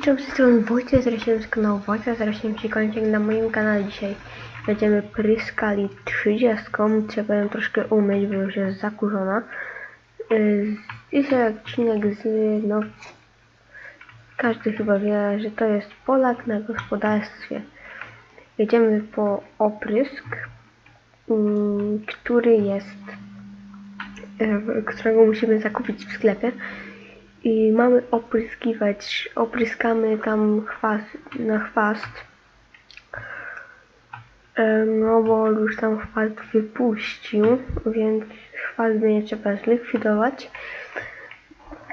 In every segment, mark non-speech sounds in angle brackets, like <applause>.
Cześć, cześć, z strony Wojciech, zresztą z kanału Wojciech, zresztą się na moim kanale dzisiaj. Będziemy pryskali 30, trzeba ją troszkę umyć, bo już jest zakurzona. Yy, Dzisiaj odcinek z, no, każdy chyba wie, że to jest Polak na gospodarstwie. Jedziemy po oprysk, mm, który jest, yy, którego musimy zakupić w sklepie i mamy opryskiwać, opryskamy tam chwast, na chwast, no bo już tam chwast wypuścił, więc chwast będzie trzeba zlikwidować.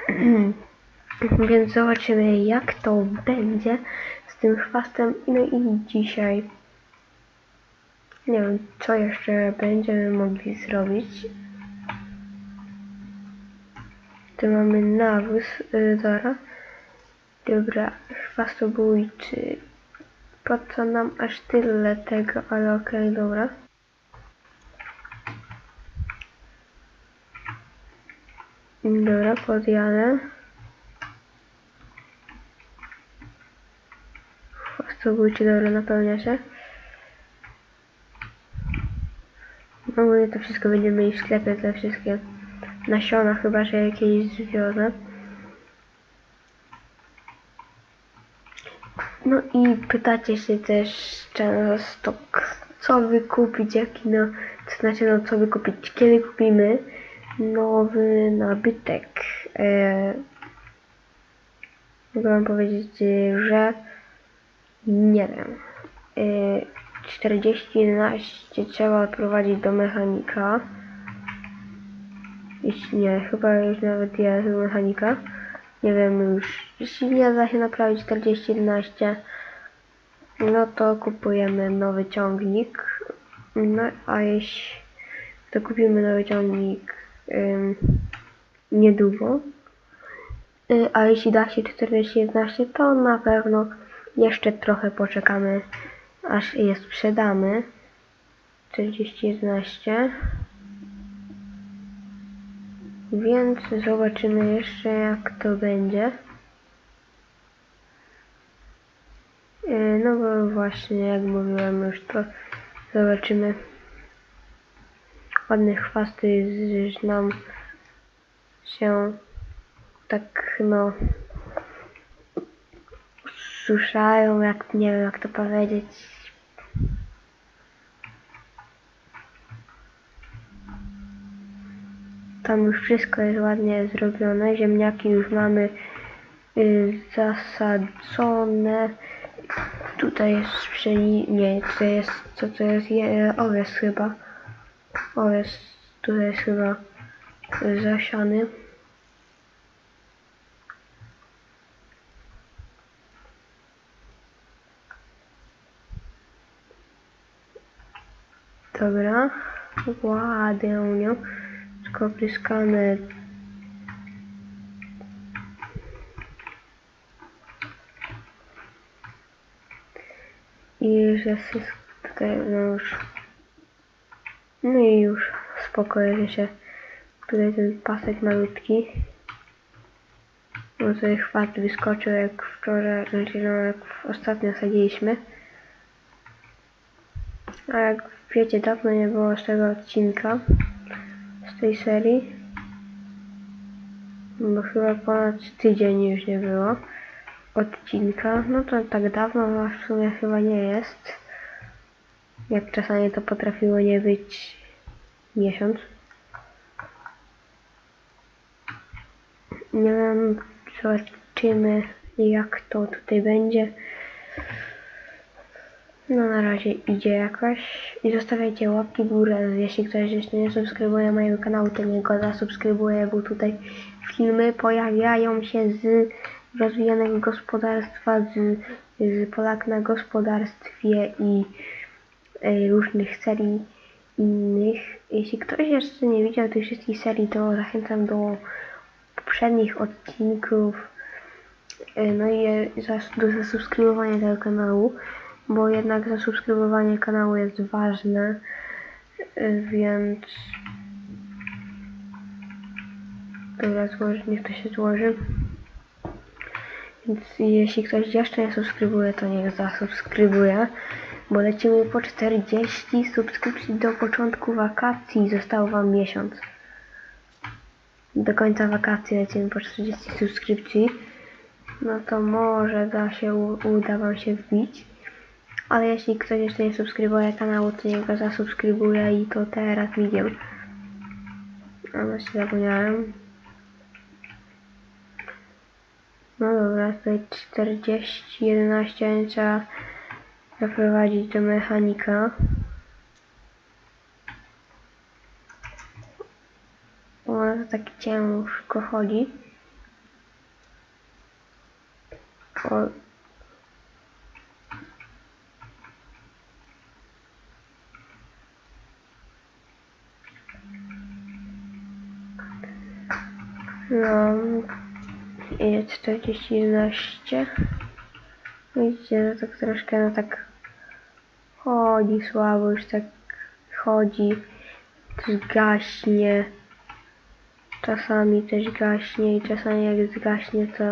<clears throat> więc zobaczymy jak to będzie z tym chwastem. No i dzisiaj nie wiem co jeszcze będziemy mogli zrobić. Tu mamy nawóz, y, zaraz. Dobra, chwastobójczy. Po co nam aż tyle tego, ale okej, dobra. Dobra, podjadę. Chwastobójczy, dobra, napełnia się. No ogólnie to wszystko będziemy mieli w sklepie, wszystkie nasiona, chyba że jakieś zwiozę. No i pytacie się też często, co wykupić, jaki no, to znaczy no co wykupić, kiedy kupimy nowy nabytek. E, mogę wam powiedzieć, że nie wiem. E, 4011 trzeba odprowadzić do mechanika. Jeśli nie, chyba już nawet jest mechanika. Nie wiem już. Jeśli nie da się naprawić 4011, no to kupujemy nowy ciągnik. No a jeśli to kupimy nowy ciągnik ym, niedługo. Y, a jeśli da się 4011, to na pewno jeszcze trochę poczekamy, aż je sprzedamy. 4011. Więc zobaczymy jeszcze jak to będzie. Yy, No bo właśnie jak mówiłem już to zobaczymy. Ładne chwasty nam się tak no suszają, jak nie wiem jak to powiedzieć. Tam już wszystko jest ładnie zrobione. Ziemniaki już mamy y, zasadzone. Tutaj jest pszeni... Nie, tutaj jest... Co to jest? Je, owiec chyba. Owiec tutaj jest chyba zasiany. Dobra. Ładnie. Tylko pryskamy i jest tutaj no już no i już spokojnie się tutaj ten pasek malutki. No tutaj chwat wyskoczył jak wczoraj, znaczy no jak ostatnio sadziliśmy a jak wiecie dawno nie było z tego odcinka z tej serii bo chyba ponad tydzień już nie było odcinka, no to tak dawno a w sumie chyba nie jest. Jak czasami to potrafiło nie być miesiąc. Nie wiem, zobaczymy jak to tutaj będzie. No na razie idzie jakoś. I zostawiajcie łapki w górę, jeśli ktoś jeszcze nie subskrybuje mojego kanału, to niech go zasubskrybuje, bo tutaj filmy pojawiają się z rozwijanego gospodarstwa, z, z Polak na gospodarstwie i y, różnych serii innych. Jeśli ktoś jeszcze nie widział tych wszystkich serii, to zachęcam do poprzednich odcinków, y, no i e, do zasubskrybowania tego kanału, bo jednak zasubskrybowanie kanału jest ważne, więc Dobra, złoży, niech to się złoży. Więc jeśli ktoś jeszcze nie subskrybuje, to niech zasubskrybuje. Bo lecimy po 40 subskrypcji do początku wakacji. Został wam miesiąc. Do końca wakacji lecimy po 40 subskrypcji. No to może da się, uda wam się wbić. Ale jeśli ktoś jeszcze nie subskrybuje kanału, to niech go zasubskrybuje i to teraz widzę. A właśnie zapomniałem. No dobra, tutaj 40, 11, więc trzeba zaprowadzić do mechanika. O, tak ciężko chodzi. O. 4011. Widzicie, no, no tak troszkę, no tak chodzi słabo, już tak chodzi, też gaśnie. Czasami też gaśnie i czasami jak zgaśnie, to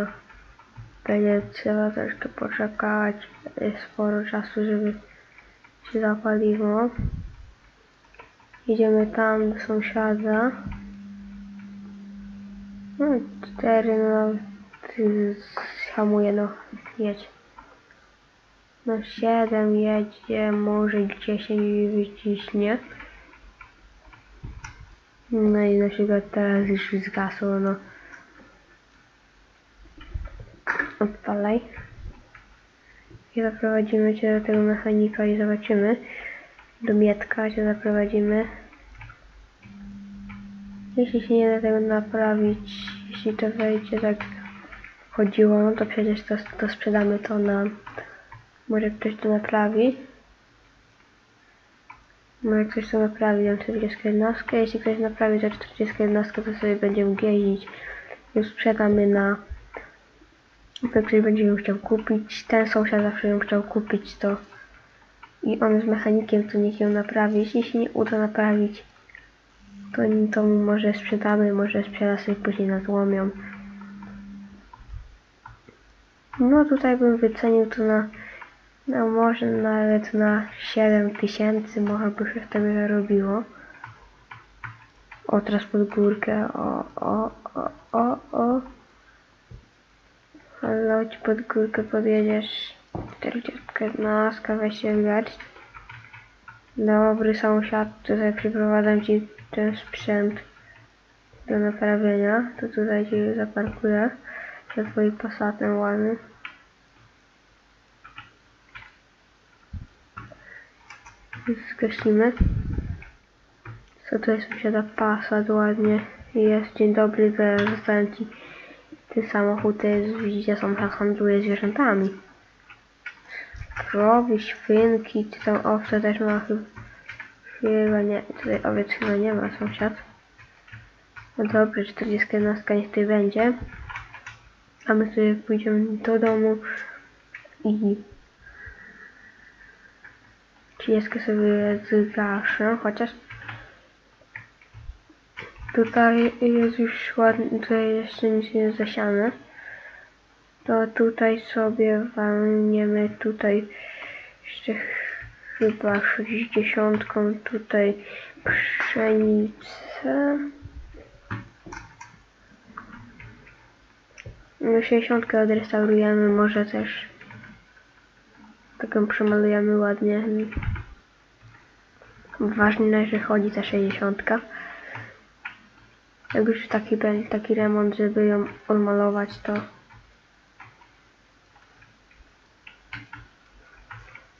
będzie trzeba troszkę poczekać sporo czasu, żeby się zapaliło. No. Idziemy tam do sąsiada. No, cztery, no hamuje, no, jedź. No, siedem jedzie, może dziesięć wyciśnie. No i na przykład teraz już zgasło, no. Odpalaj. I zaprowadzimy cię do tego mechanika i zobaczymy. Do Mietka cię zaprowadzimy. Jeśli się nie da tego naprawić, jeśli to wejdzie tak chodziło, no to przecież to, to sprzedamy to na... Może ktoś to naprawi. Może ktoś to naprawi na 41. Jeśli ktoś naprawi za 41, to sobie będziemy jeździć. Już sprzedamy na... Jak ktoś będzie ją chciał kupić, ten sąsiad zawsze ją chciał kupić, to... I on jest mechanikiem, to niech ją naprawi. Jeśli nie uda naprawić, to, to może sprzedamy, może sprzeda sobie później na złomią. No tutaj bym wycenił to na, no może nawet na 7 tysięcy, może by się wtedy robiło. O, teraz pod górkę, o, o, o, o, o. Chodź pod górkę podjedziesz. 41, weź się w garść. Dobry sąsiad, tutaj przyprowadzam ci ten sprzęt do naprawienia. To tutaj ci zaparkuję za twoim pasatem ładnym. Zgasimy. Co tutaj sąsiada pasat ładnie jest. Dzień dobry, zostawiam ci ten samochód. Jest, widzicie, sąsiad handluje zwierzętami. Krowy, świnki, czy tam owce też ma chyba. Chyba nie, tutaj owiec chyba nie ma sąsiad. No dobrze, 41 niech tutaj będzie. A my sobie pójdziemy do domu i 30 sobie zgaszę, chociaż tutaj jest już ładnie, tutaj jeszcze nic nie zasiane. To tutaj sobie walniemy tutaj jeszcze chyba 60 tutaj pszenicę. 60 odrestaurujemy, może też taką przemalujemy ładnie. Ważne, że chodzi ta 60. Jak już taki taki remont, żeby ją odmalować, to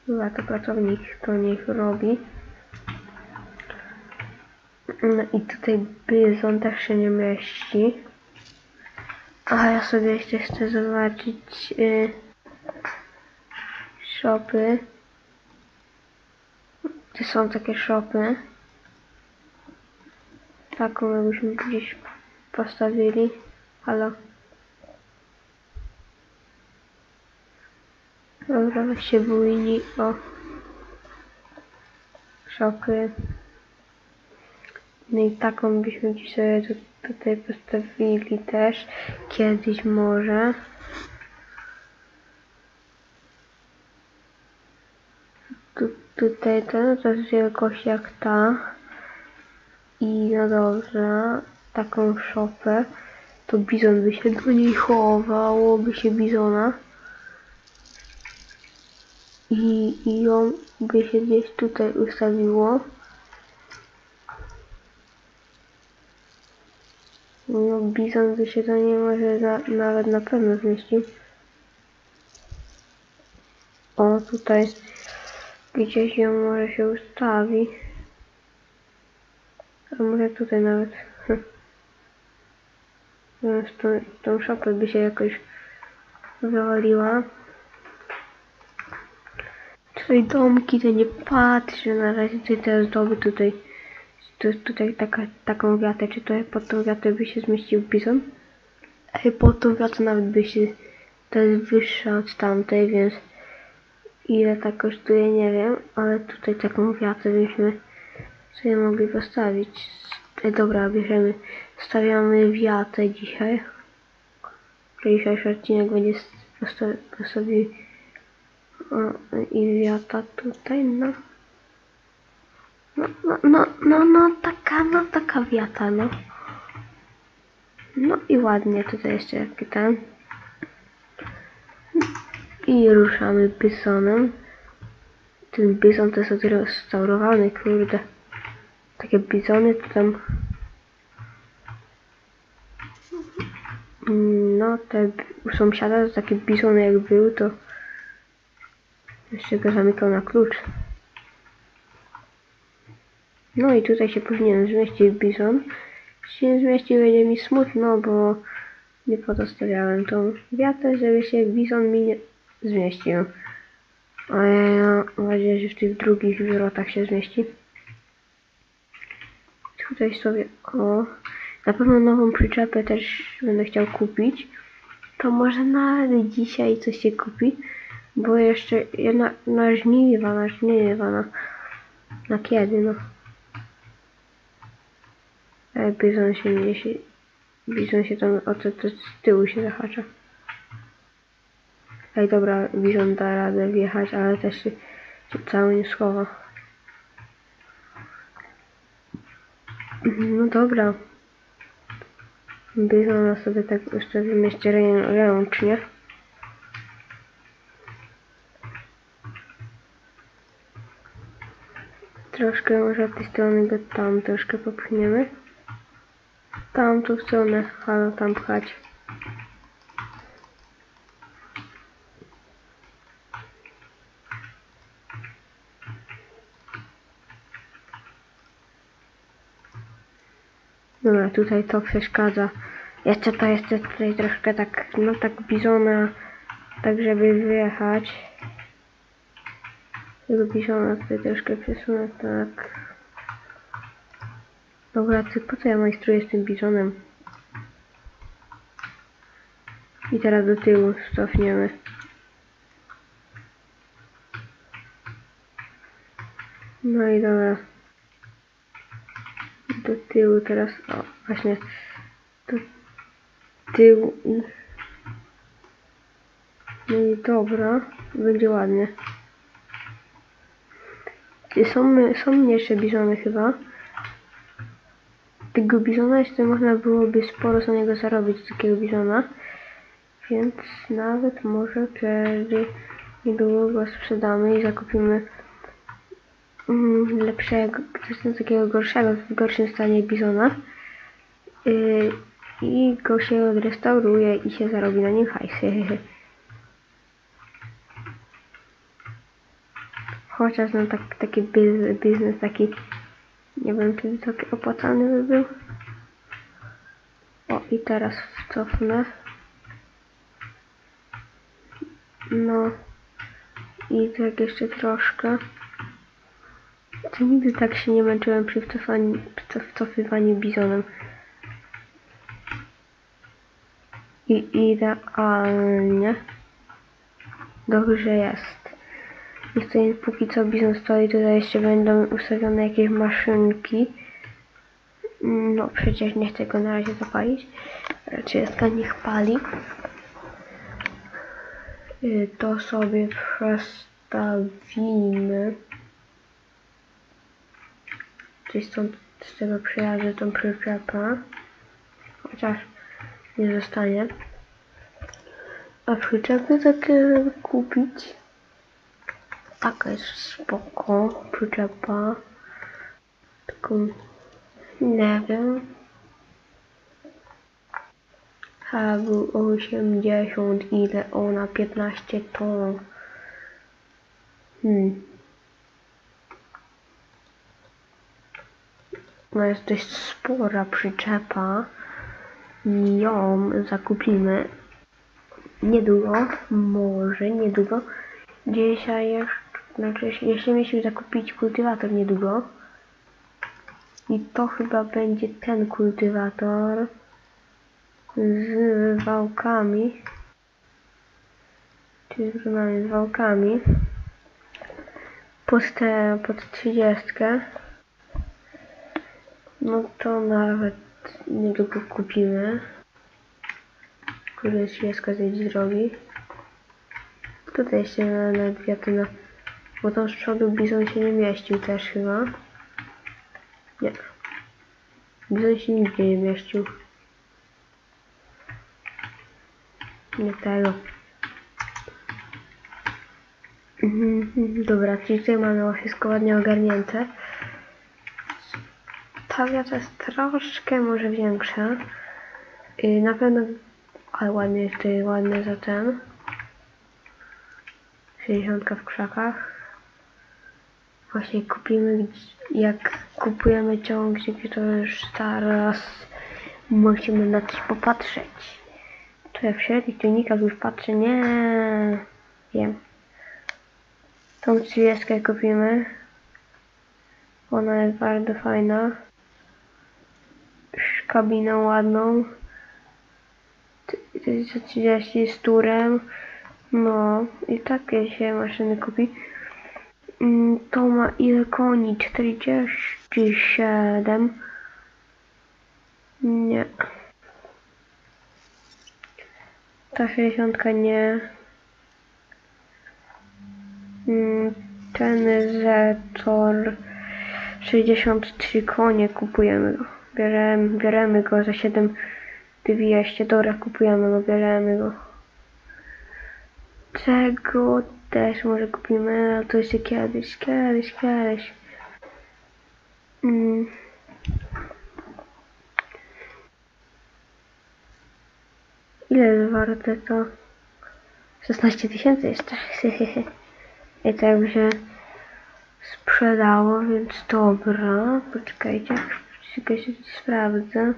Chyba to pracownik to niech robi. No i tutaj byzon też się nie mieści. A ja sobie jeszcze chcę zobaczyć y, shopy. Gdzie są takie shopy. Taką jakbyśmy gdzieś postawili. Halo. Dobra, się bujni o szopy. No i taką byśmy dzisiaj tutaj postawili też. Kiedyś może. Tu, tutaj to, no to jest wielkość jak ta. I no dobrze, taką szopę. To bizon by się do niej chowałoby się bizona. I, i ją by się gdzieś tutaj ustawiło. No bizon by się to nie może na, nawet na pewno zmieścił. O, tutaj gdzieś ją może się ustawi. A może tutaj nawet. <laughs> Tą, tą szopę by się jakoś wywaliła. Tutaj domki, to nie patrzę na razie, tutaj te ozdoby tutaj. To jest tutaj taka, taką wiatę, czy tutaj pod tą wiatę by się zmieścił bizon? Pod tą wiatę nawet by się, to jest wyższa od tamtej, więc ile tak kosztuje, nie wiem, ale tutaj taką wiatę byśmy sobie mogli postawić. Dobra, bierzemy, stawiamy wiatę dzisiaj. Dzisiejszy odcinek będzie postawi, postawi o, i wiata tutaj, no. No, no, no, no, no, taka, no, taka wiata, no. No i ładnie tutaj jeszcze jaki ten. I ruszamy bysonem. Ten bizon to jest odrestaurowany, kurde. Takie bizony to tam... No, te u sąsiada to takie bizony jak był, to jeszcze go zamykał na klucz. No i tutaj się powinien zmieścić bizon. Jeśli nie zmieści, będzie mi smutno, bo nie pozostawiałem tą wiatę, żeby się bizon mi nie zmieścił. Ale ja mam nadzieję, że w tych drugich wrotach się zmieści. Tutaj sobie, o, na pewno nową przyczepę też będę chciał kupić. To może nawet dzisiaj coś się kupi, bo jeszcze ja na, na żniwa, na żniwa, na, na kiedy, no. Ale bizon się nie się, bizon się tam, o to, to z tyłu się zahacza. Ej, dobra, bizon da radę wjechać, ale też się, się cały nie schowa. No dobra. Bizona sobie tak jeszcze wymieście rę- ręcznie. Troszkę może od tej strony go tam troszkę popchniemy. Tam tu stronę, halo tam pchać. Dobra, tutaj to przeszkadza. Jeszcze to jeszcze tutaj troszkę tak, no tak bizona, tak żeby wyjechać. Tego bizona tutaj troszkę przesunę, tak. Dobra, ty po co ja majstruję z tym bizonem? I teraz do tyłu cofniemy. No i dobra. Do tyłu teraz, o właśnie, do tyłu. No i dobra, będzie ładnie. Są, są jeszcze bizony chyba. Tego bizona jeszcze można byłoby sporo za niego zarobić, z takiego bizona. Więc nawet może wtedy niedługo go sprzedamy i zakupimy mm, lepszego, coś takiego gorszego, w gorszym stanie bizona. Yy, I go się odrestauruje i się zarobi na nim hajs. <laughs> Chociaż no tak, taki biz, biznes taki, nie wiem czy taki opłacalny by był. O i teraz cofnę. No i tak jeszcze troszkę. To nigdy tak się nie męczyłem przy wcofaniu, wcofywaniu bizonem. I idealnie. Dobrze jest. I tutaj póki co bizon stoi, tutaj jeszcze będą ustawione jakieś maszynki. No przecież nie chcę go na razie zapalić. Raczej niech pali. Y, To sobie przestawimy. gdzieś stąd z tego przyjadę tą przyczepę. Chociaż nie zostanie. A przyczepy takie kupić. Taka jest spoko przyczepa. Tylko nie wiem. Był 80 ile ona 15 ton. Hmm. No jest dość spora przyczepa. Ją zakupimy niedługo, może niedługo. Dzisiaj jeszcze, znaczy jeśli mieliśmy zakupić kultywator niedługo. I to chyba będzie ten kultywator z wałkami. Czyli z wałkami. Pod, te, pod 30. No to nawet niedługo kupimy. Śnieżka zejść z drogi. Tutaj jeszcze nawet wiatyna. Bo tam z przodu bizon się nie mieścił też chyba. Nie. Bizon się nigdzie nie mieścił. Nie tego. Mhm, Dobra, czyli tutaj mamy wszystko ładnie ogarnięte. Ta wiata jest troszkę może większa. Yy, na pewno, ale ładnie jest tutaj, ładny za ten. 60 w krzakach. Właśnie kupimy, jak kupujemy ciągnik, to już zaraz musimy na coś popatrzeć. To ja w średnich ciągnikach już patrzę, nie wiem. Tą 30 kupimy. Ona jest bardzo fajna. Kabiną ładną. Za 30 z turem. No i takie się maszyny kupi. Mm, To ma ile koni? 47. Nie. Ta 60 nie. Mm, Ten Zetor 63 konie kupujemy go. Bierzemy, go za 7200. Dobra, kupujemy go, bierzemy go. Tego też może kupimy, ale to jeszcze kiedyś, kiedyś, kiedyś. Mm. Ile jest warte to? 16 tysięcy jeszcze. <laughs> I to jakby się sprzedało, więc dobra. Poczekajcie, się sprawdzę.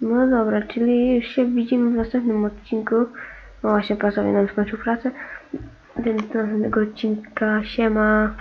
No dobra, czyli już się widzimy w następnym odcinku. No właśnie, pasowie nam skończył pracę. Do następnego odcinka siema.